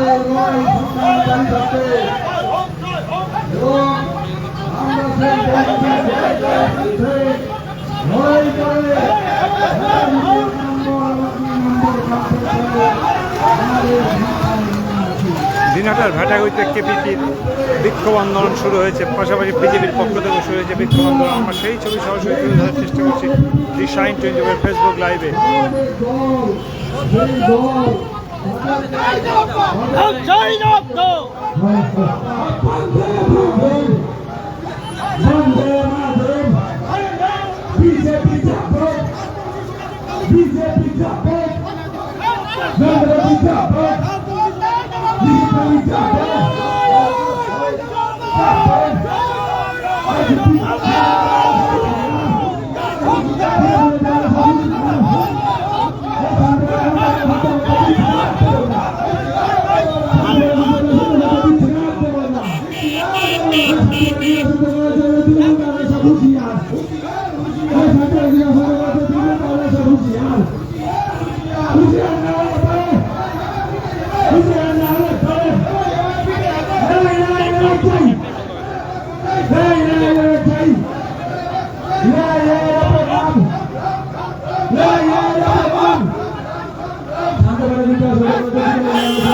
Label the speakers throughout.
Speaker 1: আমাদের আমাদের
Speaker 2: দিনহাটার ভেটাগুড়িতে কেপিপির বিক্ষোভ আন্দোলন শুরু হয়েছে। পাশাপাশি বিজেপির পক্ষ থেকে শুরু হয়েছে বিক্ষোভ আন্দোলন। আমরা সেই ছবি সরাসরি তুলে ধরার চেষ্টা করছি। দি শাইন ফেসবুক লাইভে।
Speaker 1: বিজেপি যাবত বিজেপি যাবত নরেন্দ্র যাবত বিজেপি যাবত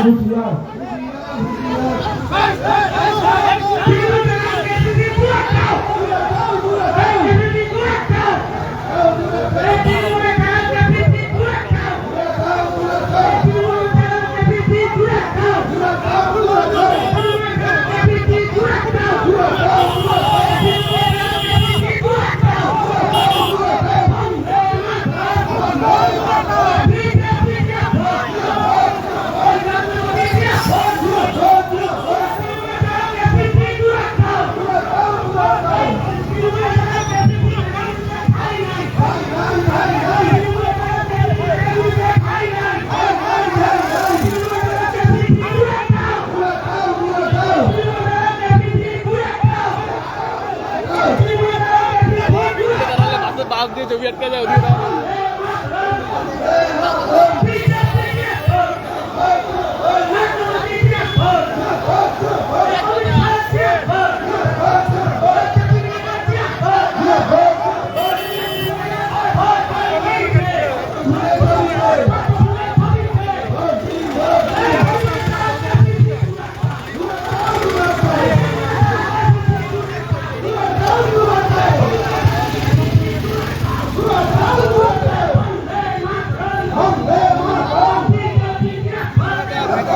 Speaker 3: Arrepiar.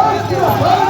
Speaker 3: Vai,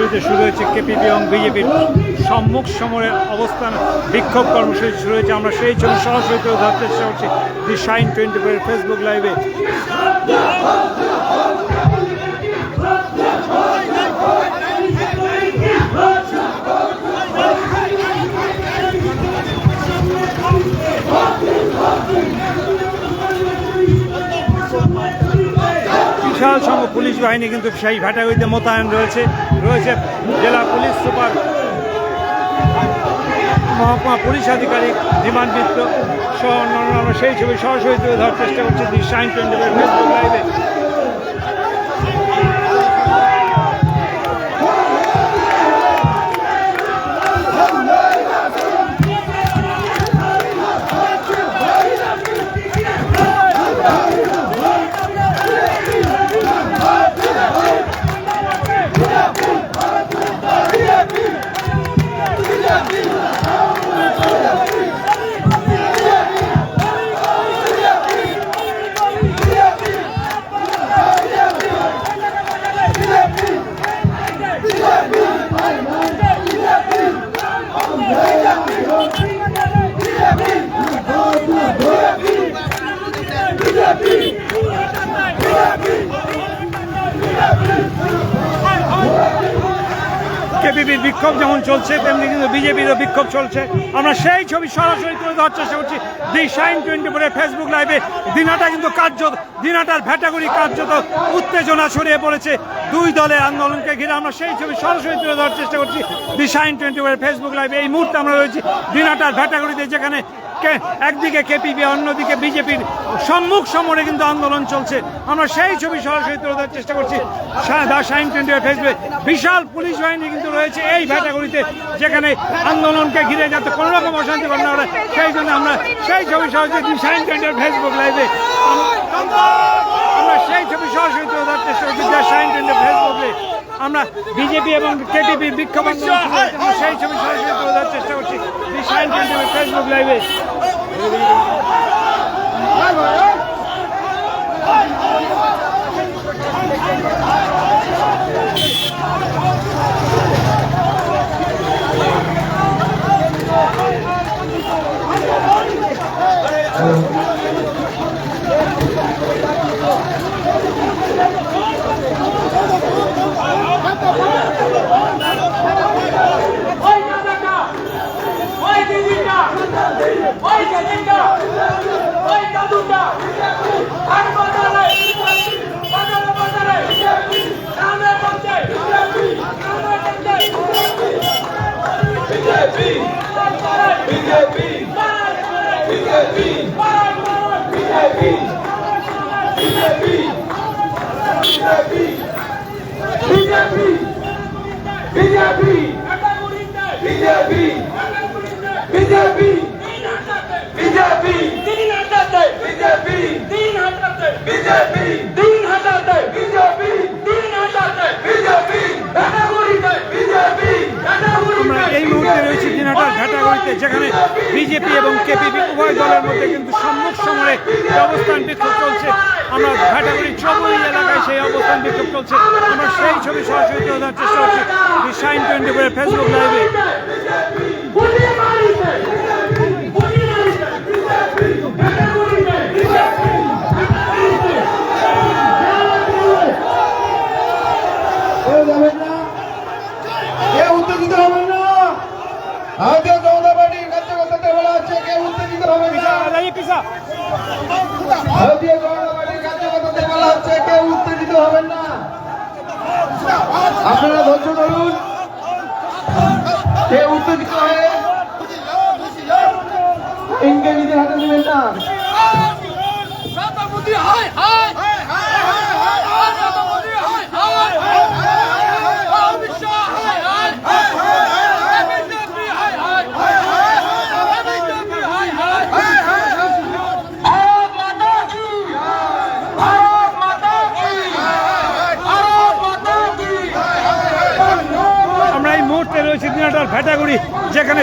Speaker 2: ভেটাগুড়িতে শুরু হয়েছে কেপিপি এবং বিজেপির সম্মুখ সমরের অবস্থান, বিক্ষোভ কর্মসূচি শুরু হয়েছে। আমরা সেই ছবি সরাসরি করে ধরার চেষ্টা করছি। দি শাইন টোয়েন্টি ফেসবুক লাইভে পুলিশ বাহিনী কিন্তু সেই ভেটাগুড়িতে মোতায়েন রয়েছে রয়েছে জেলা পুলিশ সুপার মহকুমা পুলিশ আধিকারিক বিমান মিত্র সহ অন্যান্য সেই ছবি সরাসরি তুলে ধরার চেষ্টা করছি। দি টোয়েন্টি ফেসবুক লাইভে কেপিপির বিক্ষোভ যেমন চলছে, তেমনি কিন্তু বিজেপিরও বিক্ষোভ চলছে। আমরা সেই ছবি সরাসরি তুলে ধরার চেষ্টা করছি। দি শাইন টোয়েন্টি ফোরের ফেসবুক লাইভে দিনাটা কিন্তু কার্য দিনাটার ভ্যাটাগুড়ি কার্যত উত্তেজনা ছড়িয়ে পড়েছে। দুই দলের আন্দোলনকে ঘিরে আমরা সেই ছবি সরাসরি তুলে ধরার চেষ্টা করছি। দি শাইন টোয়েন্টি ফোরের ফেসবুক লাইভে এই মুহূর্তে আমরা রয়েছি। দিনাটার ভ্যাটাগুড়িতে যেখানে একদিকে কেপিপি অন্যদিকে বিজেপির সম্মুখ সমরে কিন্তু আন্দোলন চলছে। আমরা সেই ছবি সরাসরি তুলে ধরার চেষ্টা করছি। দা শাইন টোয়েন্টি ফেসবুক বিশাল পুলিশ বাহিনী কিন্তু রয়েছে এই ভ্যাটাগুড়িতে যেখানে আন্দোলনকে ঘিরে যাতে কোনো রকম অশান্তি ঘটনা ঘটে, সেই জন্য আমরা সেই ছবি সরাসরি দি শাইন টোয়েন্টি ফেসবুক লাইভে। আমরা সেই ছবি সরাসরি তুলে ধরার চেষ্টা করছি দা শাইন টোয়েন্টি ফেসবুকে। আমরা বিজেপি এবং কেটিপির বিক্ষোভ সেই ছবি সরাসরি তুলে ধরার চেষ্টা করছি। ফেসবুক লাইভে দিনাটার যেখানে বিজেপি এবং কেপিপি উভয় দলের মধ্যে কিন্তু সম্মুখ সমরে অবস্থান বিক্ষোভ চলছে। আমরা ঘাটাগুড়ি চৌবই এলাকায় সেই অবস্থান বিক্ষোভ চলছে। আমরা সেই ছবি সরাসরি তোলার চেষ্টা করছি। শাইন টোয়েন্টি ফোরের ফেসবুক লাইভে।
Speaker 1: ধৈর্য ধরুন। কেউ উত্তেজিত হয়ে ইংরেজিদের হাতে নেবেন না।
Speaker 2: যেখানে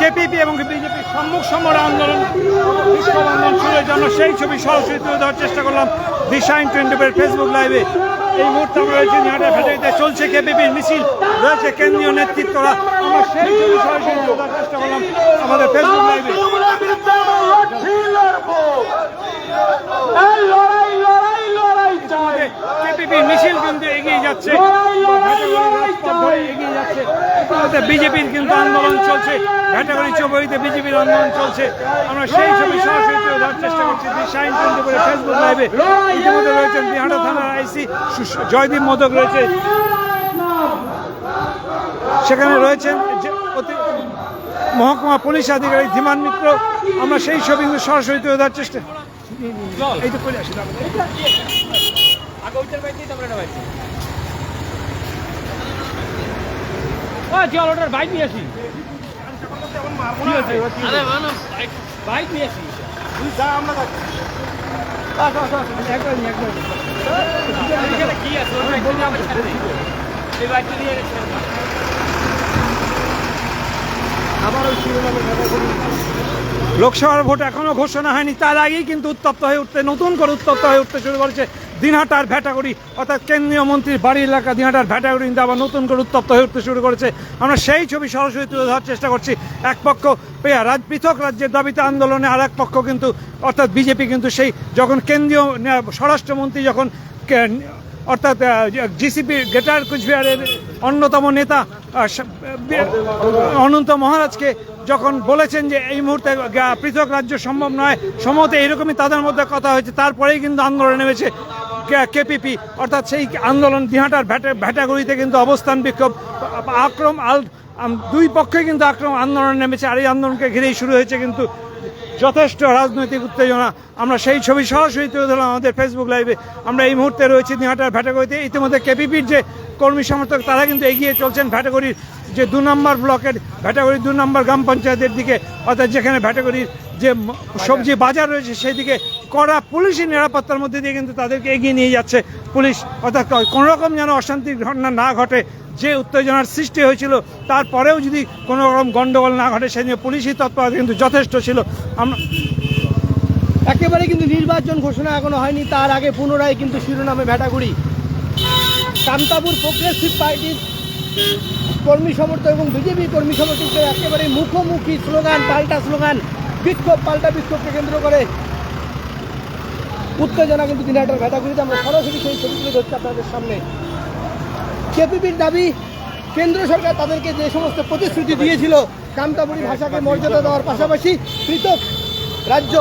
Speaker 2: কেপিপি এবং বিজেপি সম্মুখ সমর আন্দোলন, বিক্ষোভ আন্দোলন শুরু হয়েছে। আমরা সেই ছবি সরাসরি তুলে ধরার চেষ্টা করলাম দি শাইন টোয়েন্টি ফেসবুক লাইভে। এই মুহূর্তে আমরা রয়েছি দিনাটার ভেটাগুড়িতে চলছে কেপিপির মিছিল, রয়েছে কেন্দ্রীয় নেতৃত্বরা। আমরা সেই ছবি সরাসরি তুলে ধরার চেষ্টা করলাম আমাদের ফেসবুক লাইভে।
Speaker 4: চাই
Speaker 2: কেপিপি মিছিল কিন্তু এগিয়ে যাচ্ছে। বিজেপির কিন্তু আন্দোলন চলছে। চৌবইতে বিজেপির আন্দোলন চলছে। আমরা সেই ছবি সরাসরি চেষ্টা করছি ফেসবুক লাইভে ইতিমধ্যে রয়েছেন থানার আইসি জয়দীপ মোদক রয়েছে। সেখানে রয়েছেন মহকুমা পুলিশ আধিকারিক ধীমান মিত্র। আমরা সেই ছবি সরাসরি তুলে ধরার চেষ্টা এই তো করে আসি
Speaker 3: চল ওটার বাইক নিয়ে আসি। বাইক নিয়ে আসি। এখানে কি আছে? ওর বাইকটা নিয়ে আমাদের সাথে নেই। এই বাইকটা নিয়ে
Speaker 2: লোকসভার ভোট এখনও ঘোষণা হয়নি, তার আগেই কিন্তু উত্তপ্ত হয়ে উঠতে, নতুন করে উত্তপ্ত হয়ে উঠতে শুরু করেছে দিনহাটার ভ্যাটাগুড়ি অর্থাৎ কেন্দ্রীয় মন্ত্রীর বাড়ি এলাকা দিনহাটার ভ্যাটাগড়ি কিন্তু আবার নতুন করে উত্তপ্ত হয়ে উঠতে শুরু করেছে। আমরা সেই ছবি সরাসরি তুলে ধরার চেষ্টা করছি। এক পক্ষ রাজ, পৃথক রাজ্যের দাবিতে আন্দোলনে আর এক পক্ষ কিন্তু, অর্থাৎ বিজেপি কিন্তু সেই যখন কেন্দ্রীয় স্বরাষ্ট্রমন্ত্রী যখন অর্থাৎ জিসিপি গ্রেটার কুচবিহারের অন্যতম নেতা অনন্ত মহারাজকে যখন বলেছেন যে এই মুহূর্তে পৃথক রাজ্য সম্ভব নয়, সম্ভবত এইরকমই তাদের মধ্যে কথা হয়েছে, তারপরেই কিন্তু আন্দোলনে নেমেছে কেপিপি অর্থাৎ সেই আন্দোলন দিহাটার ভ্যাটা, ভ্যাটাগুড়িতে কিন্তু অবস্থান বিক্ষোভ আক্রম, আল দুই পক্ষে কিন্তু আক্রম, আন্দোলনে নেমেছে, আর এই আন্দোলনকে ঘিরেই শুরু হয়েছে কিন্তু যথেষ্ট রাজনৈতিক উত্তেজনা। আমরা সেই ছবি সরাসরি তুলে ধরলাম আমাদের ফেসবুক লাইভে আমরা এই মুহূর্তে রয়েছি দিনহাটার ভ্যাটাগরিতে ইতিমধ্যে কেপিপির যে কর্মী সমর্থক, তারা কিন্তু এগিয়ে চলছেন ভ্যাটাগরির যে দু নম্বর ব্লকের ভ্যাটাগড়ির দু নম্বর গ্রাম পঞ্চায়েতের দিকে। অর্থাৎ যেখানে ভ্যাটাগরির যে সবজি বাজার রয়েছে সেই দিকে কড়া পুলিশের নিরাপত্তার মধ্যে দিয়ে কিন্তু তাদেরকে এগিয়ে নিয়ে যাচ্ছে পুলিশ। অর্থাৎ কোনো রকম যেন অশান্তির ঘটনা না ঘটে, যে উত্তেজনার সৃষ্টি হয়েছিল, তারপরেও যদি কোনো রকম গণ্ডগোল না ঘটে সেই নিয়ে পুলিশি তৎপরতা কিন্তু যথেষ্ট ছিল। আমরা
Speaker 5: একেবারে কিন্তু নির্বাচন ঘোষণা এখনও হয়নি, তার আগে পুনরায় কিন্তু শিরোনামে ভেটাগুড়ি। কামতাপুর প্রোগ্রেসিভ পার্টির কর্মী সমর্থক এবং বিজেপি কর্মী সমর্থকদের একেবারে মুখোমুখি স্লোগান, পাল্টা স্লোগান, বিক্ষোভ, পাল্টা বিক্ষোভকে কেন্দ্র করে উত্তেজনা কিন্তু দিনহাটার ভেটাগুড়িতে আমরা সরাসরি সেই ছবি তুলে ধরছি আপনাদের সামনে। কেপিপির দাবি, কেন্দ্র সরকার তাদেরকে যে সমস্ত প্রতিশ্রুতি দিয়েছিল কামতাপুরি ভাষাকে মর্যাদা দেওয়ার পাশাপাশি পৃথক রাজ্য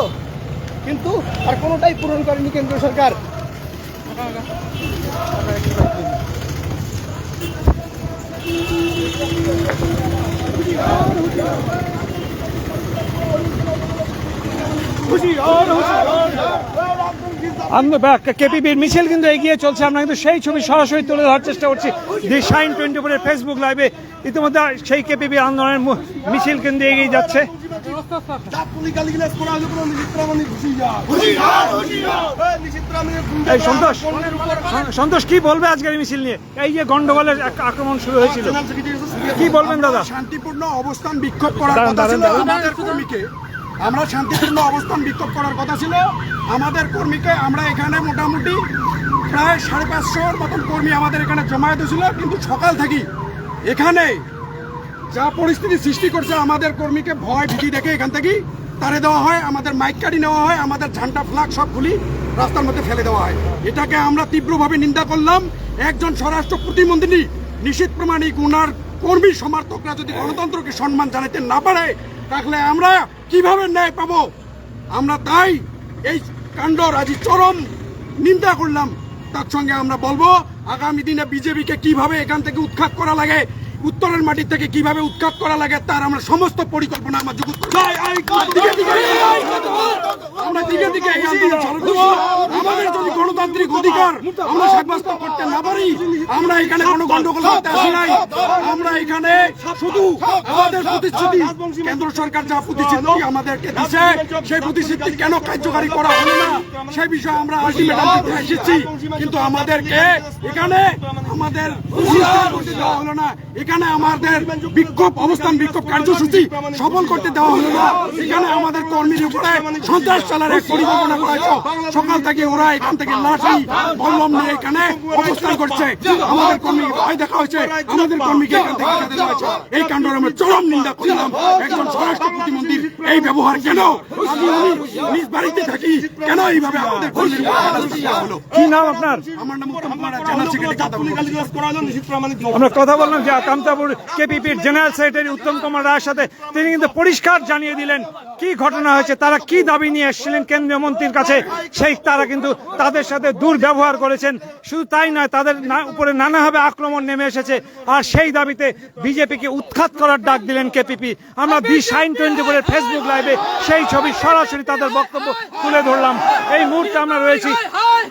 Speaker 5: কিন্তু আর কোনোটাই পূরণ করেনি কেন্দ্র সরকার।
Speaker 2: কেপিবির মিছিল কিন্তু এগিয়ে চলছে। আমরা কিন্তু সেই ছবি সরাসরি তুলে ধরার চেষ্টা করছি। দি শাইন টোয়েন্টি ফোরের ফেসবুক লাইভে ইতিমধ্যে সেই কেপিবি আন্দোলনের মিছিল কিন্তু এগিয়ে যাচ্ছে। সন্তোষ সন্তোষ কি বলবে আজকের মিছিল নিয়ে? এই যে গন্ডগোলের আক্রমণ শুরু হয়েছিল। কি বলবেন দাদা?
Speaker 6: শান্তিপূর্ণ অবস্থান বিক্ষোভ করার কথা ছিল। আমাদের কর্মীকে। আমরা শান্তিপূর্ণ অবস্থান বিক্ষোভ করার কথা ছিল। আমাদের কর্মীকে আমরা এখানে মোটামুটি প্রায় সাড়ে পাঁচশোর মতন কর্মী আমাদের এখানে জমায়েত ছিল কিন্তু সকাল থেকেই এখানে যা পরিস্থিতি সৃষ্টি করছে, আমাদের কর্মীকে ভয় ভীতি দেখে এখান থেকেই তারে দেওয়া হয়, আমাদের মাইক কাটি নেওয়া হয়, আমাদের ঝান্ডা ফ্লাগ সব খুলি রাস্তার মধ্যে ফেলে দেওয়া হয়। এটাকে আমরা তীব্রভাবে নিন্দা করলাম। একজন স্বরাষ্ট্র প্রতিমন্ত্রী, নিশ্চিত প্রমাণিক, উনার কর্মী সমর্থকরা যদি গণতন্ত্রকে সম্মান জানাতে না পারে, তাহলে আমরা কীভাবে ন্যায় পাবো আমরা তাই এই কাণ্ড আজ চরম নিন্দা করলাম তার সঙ্গে আমরা বলব আগামী দিনে বিজেপিকে কীভাবে এখান থেকে উৎখাত করা লাগে উত্তরের মাটি থেকে কীভাবে উৎখাত করা লাগে তার আমরা সমস্ত পরিকল্পনা আমার দিকে আমরা দিকে দিকে আমাদের যদি গণতান্ত্রিক অধিকার আমরা সাব্যস্ত করতে না পারি, আমরা এখানে কোনো গন্ডগোল করতে আসি নাই। আমরা এখানে শুধু আমাদের প্রতিশ্রুতি, কেন্দ্র সরকার যা প্রতিশ্রুতি আমাদেরকে সেই প্রতিশ্রুতি কেন কার্যকারী করা না? সেই বিষয়ে আমরা এসেছি। কিন্তু আমাদেরকে এখানে আমাদের দেওয়া হলো না। এখানে আমাদের বিক্ষোভ, অবস্থান বিক্ষোভ কার্যসূচি সফল করতে দেওয়া হলো না। এখানে আমাদের কর্মীর উপরে সন্ত্রাস চালার এক পরিকল্পনা করা হয়েছে সকাল থেকে ওরা এখান থেকে লাঠি বল্লম নিয়ে এখানে অবস্থান করছে। আমাদের কর্মী ভয় দেখা হয়েছে। আমাদের কর্মীকে এখান থেকে দেওয়া হয়েছে। এই কাণ্ডের আমরা চরম নিন্দা করলাম। একজন স্বরাষ্ট্র প্রতিমন্ত্রীর এই ব্যবহার কেন? আমি নিজ বাড়িতে থাকি। কেন এইভাবে আমাদের কর্মীর হলো?
Speaker 2: কি নাম আপনার?
Speaker 6: আমার নাম উত্তম কুমার রায়, জেলা সেক্রেটারি।
Speaker 2: আমরা কথা বললাম যে কামতাপুর কেপিপির জেনারেল সেক্রেটারি উত্তম কুমার রায়ের সাথে তিনি কিন্তু পরিষ্কার জানিয়ে দিলেন। কি ঘটনা হয়েছে? তারা কি দাবি নিয়ে এসেছিলেন কেন্দ্রীয় মন্ত্রীর কাছে? সেই তারা কিন্তু তাদের সাথে দুর্ব্যবহার করেছেন। শুধু তাই নয়, তাদের উপরে নানাভাবে আক্রমণ নেমে এসেছে। আর সেই দাবিতে বিজেপিকে উৎখাত করার ডাক দিলেন কেপিপি। আমরা বি সাইন টোয়েন্টি ফোরের ফেসবুক লাইভে সেই ছবি সরাসরি তাদের বক্তব্য তুলে ধরলাম। এই মুহূর্তে আমরা রয়েছি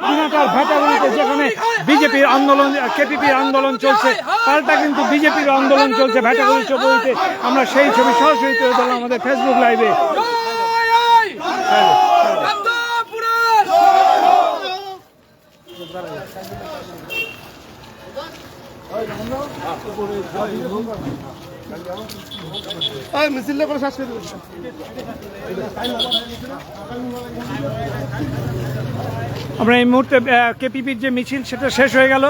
Speaker 2: দিনাটার ভেটাগুলিতে যেখানে বিজেপির আন্দোলন, কেপিপির আন্দোলন চলছে, পাল্টা কিন্তু বিজেপির আন্দোলন চলছে, ভেটাগুলি চৌধুরীতে আমরা সেই ছবি সরাসরি তুলে ধরলাম আমাদের ফেসবুক লাইভে
Speaker 5: মিছিলটা করে শেষ।
Speaker 2: আমরা এই মুহূর্তে কেপিপির যে মিছিল, সেটা শেষ হয়ে গেল।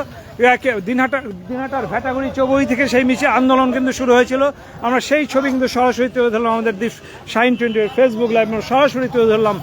Speaker 2: দিনহাটা, দিনহাটার ভেটাগুড়ি চৌবই থেকে সেই মিছিল, আন্দোলন কিন্তু শুরু হয়েছিল। আমরা সেই ছবি কিন্তু সরাসরি তুলে ধরলাম আমাদের সাইন টোয়েন্টি ফেসবুক লাইভ সরাসরি তুলে ধরলাম।